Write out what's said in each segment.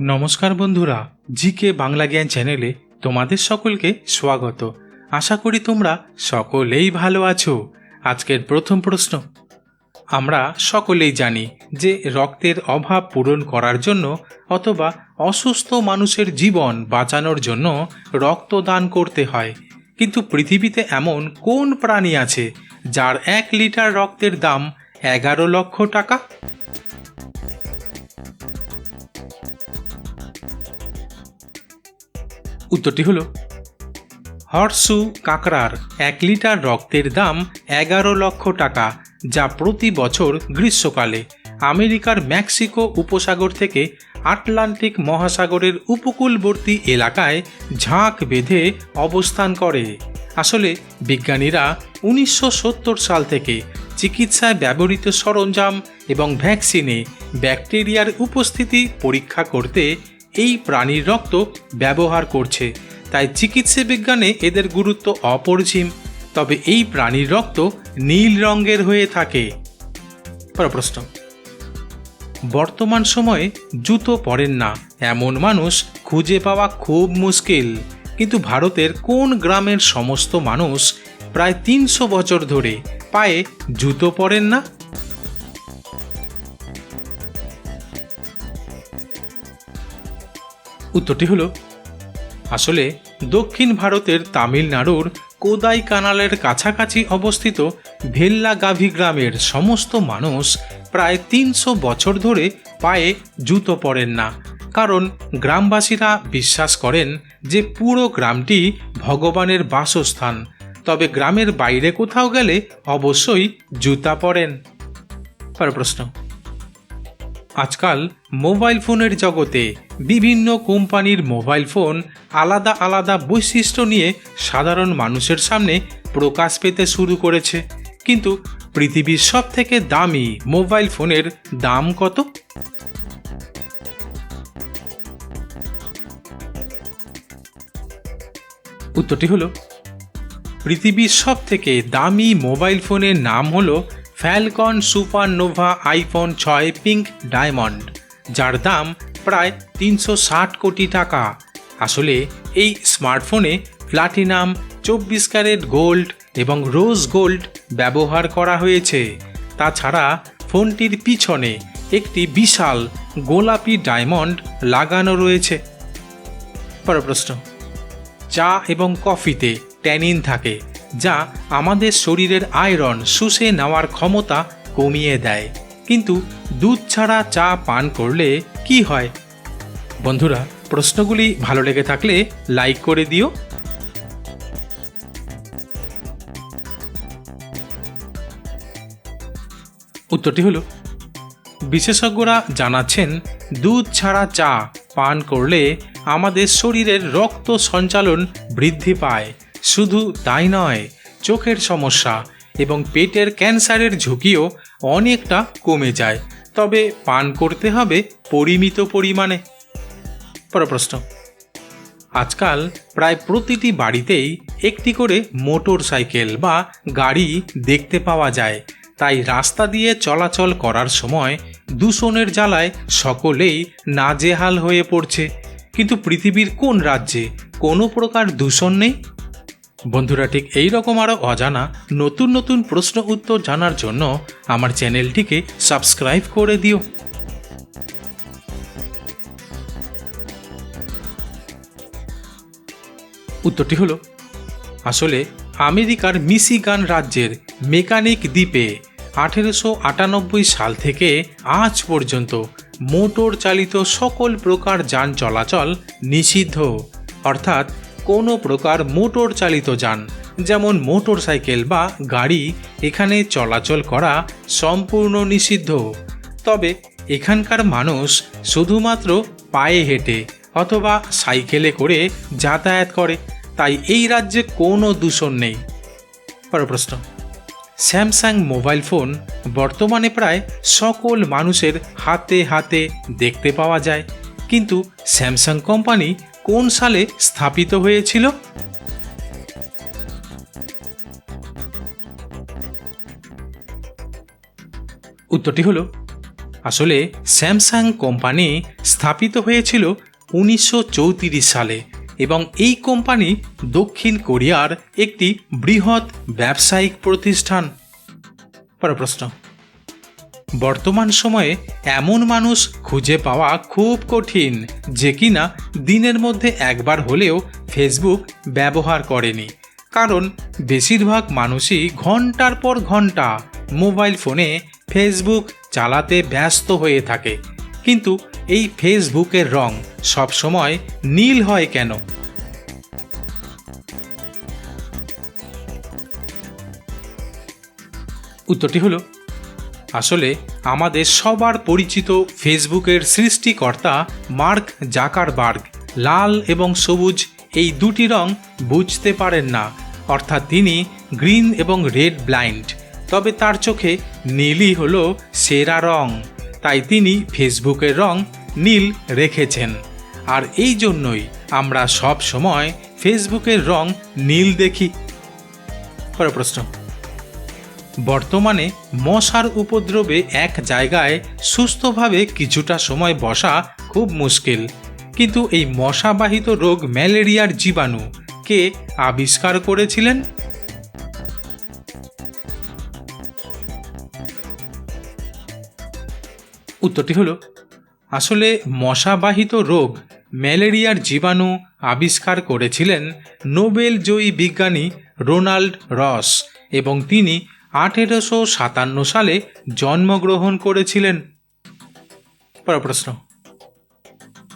নমস্কার বন্ধুরা, জিকে বাংলা জ্ঞান চ্যানেলে তোমাদের সকলকে স্বাগত। আশা করি তোমরা সকলেই ভালো আছো। আজকের প্রথম প্রশ্ন। আমরা সকলেই জানি যে রক্তের অভাব পূরণ করার জন্য অথবা অসুস্থ মানুষের জীবন বাঁচানোর জন্য রক্তদান করতে হয়। কিন্তু পৃথিবীতে এমন কোন প্রাণী আছে যার এক লিটার রক্তের দাম এগারো লক্ষ টাকা? উত্তরটি হলো, হর্সু কাঁকড়ার এক লিটার রক্তের দাম এগারো লক্ষ টাকা, যা প্রতি বছর গ্রীষ্মকালে আমেরিকার মেক্সিকো উপসাগর থেকে আটলান্টিক মহাসাগরের উপকূলবর্তী এলাকায় ঝাঁক বেঁধে অবস্থান করে। আসলে, বিজ্ঞানীরা উনিশশো সত্তর সাল থেকে চিকিৎসায় ব্যবহৃত সরঞ্জাম এবং ভ্যাকসিনে ব্যাকটেরিয়ার উপস্থিতি পরীক্ষা করতে এই প্রাণীর রক্ত ব্যবহার করছে। তাই চিকিৎসা বিজ্ঞানে এদের গুরুত্ব অপরিসীম। তবে এই প্রাণীর রক্ত নীল রঙের হয়ে থাকে। প্রশ্ন। বর্তমান সময়ে জুতো পরেন না। এমন মানুষ খুঁজে পাওয়া খুব মুশকিল। কিন্তু ভারতের কোন গ্রামের সমস্ত মানুষ প্রায় তিনশো বছর ধরে পায়ে জুতো পরেন না? উত্তরটি হলো, আসলে দক্ষিণ ভারতের তামিলনাড়ুর কোদাই কানালের কাছাকাছি অবস্থিত ভেল্লাগাভি গ্রামের সমস্ত মানুষ প্রায় তিনশো বছর ধরে পায়ে জুতো পরেন না। কারণ গ্রামবাসীরা বিশ্বাস করেন যে পুরো গ্রামটি ভগবানের বাসস্থান। তবে গ্রামের বাইরে কোথাও গেলে অবশ্যই জুতা পরেন। প্রশ্ন। আজকাল মোবাইল ফোনের জগতে বিভিন্ন কোম্পানির মোবাইল ফোন আলাদা আলাদা বৈশিষ্ট্য নিয়ে সাধারণ মানুষের সামনে প্রকাশ পেতে শুরু করেছে। কিন্তু পৃথিবীর সব থেকে দামি মোবাইল ফোনের দাম কত? উত্তরটি হলো, পৃথিবীর সব থেকে দামি মোবাইল ফোনের নাম হলো ফ্যালকন সুপার নোভা আইফোন ছয় পিঙ্ক ডায়মন্ড যার দাম প্রায় তিনশো ষাট কোটি টাকা। আসলে এই স্মার্টফোনে প্লাটিনাম চব্বিশ ক্যারেট গোল্ড এবং রোজ গোল্ড ব্যবহার করা হয়েছে। তাছাড়া ফোনটির পিছনে একটি বিশাল গোলাপি ডায়মন্ড লাগানো রয়েছে। পরের প্রশ্ন। চা এবং কফিতে ট্যানিন থাকে। যা আমাদের শরীরের আয়রন শুষে নেওয়ার ক্ষমতা কমিয়ে দেয়। কিন্তু দুধ ছাড়া চা পান করলে কি হয়? বন্ধুরা, প্রশ্নগুলি ভালো লেগে থাকলে লাইক করে দিও। উত্তরটি হলো, বিশেষজ্ঞরা জানাচ্ছেন, দুধ ছাড়া চা পান করলে আমাদের শরীরের রক্ত সঞ্চালন বৃদ্ধি পায়। শুধু তাই নয়, চোখের সমস্যা এবং পেটের ক্যান্সারের ঝুঁকিও অনেকটা কমে যায়। তবে পান করতে হবে পরিমিত পরিমাণে। প্রশ্ন আজকাল প্রায় প্রতিটি বাড়িতেই একটি করে মোটর সাইকেল বা গাড়ি দেখতে পাওয়া যায়। তাই রাস্তা দিয়ে চলাচল করার সময় দূষণের জ্বালায় সকলেই নাজেহাল হয়ে পড়ছে। কিন্তু পৃথিবীর কোন রাজ্যে কোনো প্রকার দূষণ নেই? বন্ধুরা, ঠিক এই রকম আরও অজানা নতুন নতুন প্রশ্ন উত্তর জানার জন্য আমার চ্যানেলটিকে সাবস্ক্রাইব করে দিও। উত্তরটি হলো, আসলে আমেরিকার মিশিগান রাজ্যের মেকানিক দ্বীপে আঠেরোশো আটানব্বই সাল থেকে আজ পর্যন্ত মোটর চালিত সকল প্রকার যান চলাচল নিষিদ্ধ। অর্থাৎ কোনো প্রকার মোটর চালিত যান, যেমন মোটর সাইকেল বা গাড়ি, এখানে চলাচল করা সম্পূর্ণ নিষিদ্ধ। তবে এখানকার মানুষ শুধুমাত্র পায়ে হেঁটে অথবা সাইকেলে করে যাতায়াত করে, তাই এই রাজ্যে কোনো দূষণ নেই। প্রশ্ন। স্যামসাং মোবাইল ফোন বর্তমানে প্রায় সকল মানুষের হাতে হাতে দেখতে পাওয়া যায়। কিন্তু স্যামসাং কোম্পানি কোন সালে স্থাপিত হয়েছিল? উত্তরটি হলো, আসলে স্যামসাং কোম্পানি স্থাপিত হয়েছিল উনিশশো চৌত্রিশ সালে এবং এই কোম্পানি দক্ষিণ কোরিয়ার একটি বৃহৎ ব্যবসায়িক প্রতিষ্ঠান। পরের প্রশ্ন। বর্তমান সময়ে এমন মানুষ খুঁজে পাওয়া খুব কঠিন, যে কিনা দিনের মধ্যে একবার হলেও ফেসবুক ব্যবহার করেনি। কারণ বেশিরভাগ মানুষই ঘণ্টার পর ঘণ্টা মোবাইল ফোনে ফেসবুক চালাতে ব্যস্ত হয়ে থাকে। কিন্তু এই ফেসবুকের রং সবসময় নীল হয় কেন? উত্তরটি হলো আসলে আমাদের সবার পরিচিত ফেসবুকের সৃষ্টিকর্তা মার্ক জাকারবার্গ। লাল এবং সবুজ এই দুটি রং বুঝতে পারেন না। অর্থাৎ তিনি গ্রিন এবং রেড ব্লাইন্ড। তবে তার চোখে নীলই হলো সেরা রং। তাই তিনি ফেসবুকের রং নীল রেখেছেন। আর এই জন্যই আমরা সব সময় ফেসবুকের রং নীল দেখি। পরের প্রশ্ন। বর্তমানে মশার উপদ্রবে এক জায়গায় সুস্থভাবে কিছুটা সময় বসা খুব মুশকিল। কিন্তু এই মশাবাহিত রোগ ম্যালেরিয়ার জীবাণু কে আবিষ্কার করেছিলেন? উত্তরটি হলো, আসলে মশাবাহিত রোগ ম্যালেরিয়ার জীবাণু আবিষ্কার করেছিলেন নোবেল জয়ী বিজ্ঞানী রোনাল্ড রস এবং তিনি আঠেরোশো সাতান্ন সালে জন্মগ্রহণ করেছিলেন। প্রশ্ন।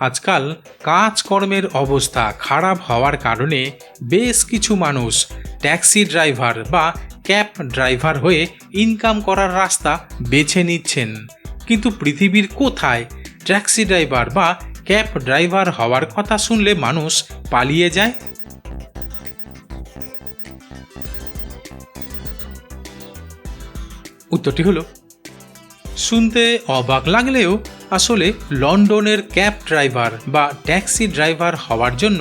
আজকাল কাজকর্মের অবস্থা খারাপ হওয়ার কারণে বেশ কিছু মানুষ ট্যাক্সি ড্রাইভার বা ক্যাব ড্রাইভার হয়ে ইনকাম করার রাস্তা বেছে নিচ্ছেন। কিন্তু পৃথিবীর কোথায় ট্যাক্সি ড্রাইভার বা ক্যাব ড্রাইভার হওয়ার কথা শুনলে মানুষ পালিয়ে যায়? উত্তরটি হলো, শুনতে অবাক লাগলেও আসলে লন্ডনের ক্যাব ড্রাইভার বা ট্যাক্সি ড্রাইভার হওয়ার জন্য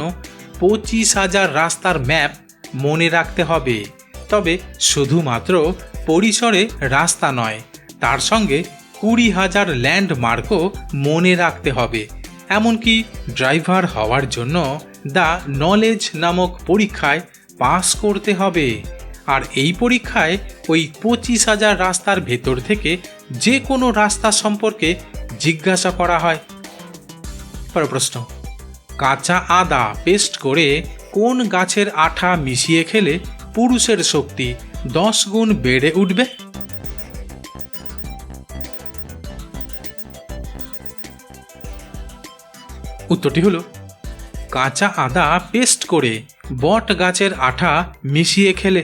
পঁচিশ হাজার রাস্তার ম্যাপ মনে রাখতে হবে। তবে শুধুমাত্র পরিসরে রাস্তা নয়, তার সঙ্গে কুড়ি হাজার ল্যান্ডমার্কও মনে রাখতে হবে। এমনকি ড্রাইভার হওয়ার জন্য দ্য নলেজ নামক পরীক্ষায় পাস করতে হবে। আর এই পরীক্ষায় ওই পঁচিশ হাজার রাস্তার ভেতর থেকে যে কোনো রাস্তা সম্পর্কে জিজ্ঞাসা করা হয়। পরের প্রশ্ন, কাঁচা আদা পেস্ট করে কোন গাছের আঠা মিশিয়ে খেলে পুরুষের শক্তি দশ গুণ বেড়ে উঠবে? উত্তরটি হলো, কাঁচা আদা পেস্ট করে বট গাছের আঠা মিশিয়ে খেলে